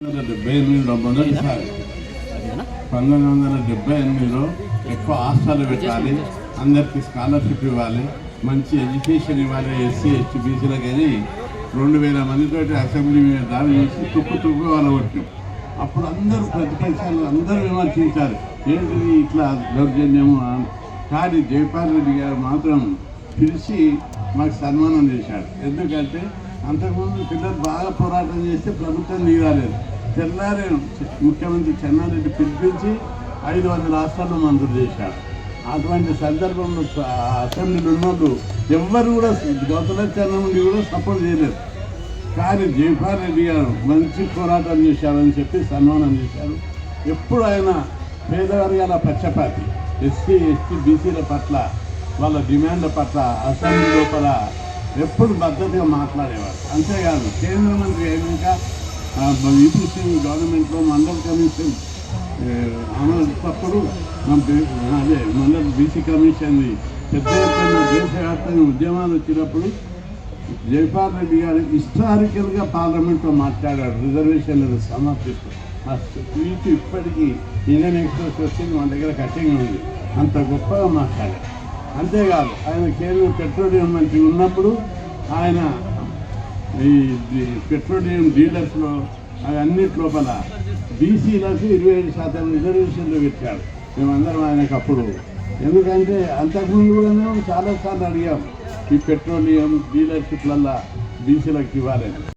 వందల డెబ్బై ఎనిమిదిలో మొదటిసారి పంతొమ్మిది వందల డెబ్బై ఎనిమిదిలో ఎక్కువ హాస్టల్ పెట్టాలి. అందరికి స్కాలర్షిప్ ఇవ్వాలి. మంచి ఎడ్యుకేషన్ ఇవ్వాలి. ఎస్సీ ఎస్టీ బీసీలకు రెండు వేల మందితోటి అసెంబ్లీ మీద దాడి చేసి తుక్కు తుక్కు వాళ్ళ కొట్టాం. అప్పుడు అందరూ ప్రతిపక్షాలు అందరూ విమర్శించారు. ఏంటిది ఇట్లా దౌర్జన్యము? అని. కానీ జయపాల్ రెడ్డి గారు మాత్రం పిలిచి మాకు సన్మానం చేశాడు. ఎందుకంటే అంతకుముందు పిల్లలు బాగా పోరాటం చేస్తే ప్రభుత్వం దిగాలేదు తెల్లారే ముఖ్యమంత్రి చెన్నారెడ్డి పిలిపించి ఐదు వందల రాష్ట్రాల్లో మంజూరు చేశాడు అటువంటి సందర్భంలో స- అసెంబ్లీలో ఉన్నప్పుడు ఎవ్వరు కూడా గౌతలచ్చన్న నుండి కూడా సపోర్ట్ చేయలేదు. కానీ జయపాల్ రెడ్డి గారు మంచి పోరాటం చేశారని చెప్పి సన్మానం చేశారు. ఎప్పుడు ఆయన పేదవర్గాల పక్షపాతి ఎస్సీ ఎస్టీ బీసీల పట్ల వాళ్ళ డిమాండ్ల పట్ల అసెంబ్లీ లోపల ఎప్పుడు భద్రతగా మాట్లాడేవారు. అంతేకాదు కేంద్ర మంత్రి అయినాక సింగ్ గవర్నమెంట్లో మండల్ కమిషన్ ఏ, అమలు అదే మండల్ బీసీ కమిషన్ పెద్ద ఎత్తున దేశవ్యాప్తంగా ఉద్యమాలు వచ్చినప్పుడు జైపాల్ రెడ్డి గారు హిస్టారికల్గా పార్లమెంట్లో మాట్లాడాడు రిజర్వేషన్లను సమర్పిస్తూ. ఆ స్పీచ్ ఇప్పటికీ ఇండియన్ ఎక్స్ప్రెస్ వచ్చింది మన దగ్గర కట్టింగ్ ఉంది. అంత గొప్పగా మాట్లాడారు. అంతేకాదు ఆయన కేంద్ర పెట్రోలియం మంత్రి ఉన్నప్పుడు ఆయన ఈ పెట్రోలియం డీలర్స్లో అన్నిటి లోపల బీసీలకు ఇరవై ఐదు శాతం రిజర్వేషన్లు పెట్టాడు మేమందరం ఆయనకు అప్పుడు. ఎందుకంటే అంతకుముందు కూడా మేము చాలాసార్లు అడిగాం ఈ పెట్రోలియం డీలర్షిప్లల్లో బీసీలకు ఇవ్వాలని.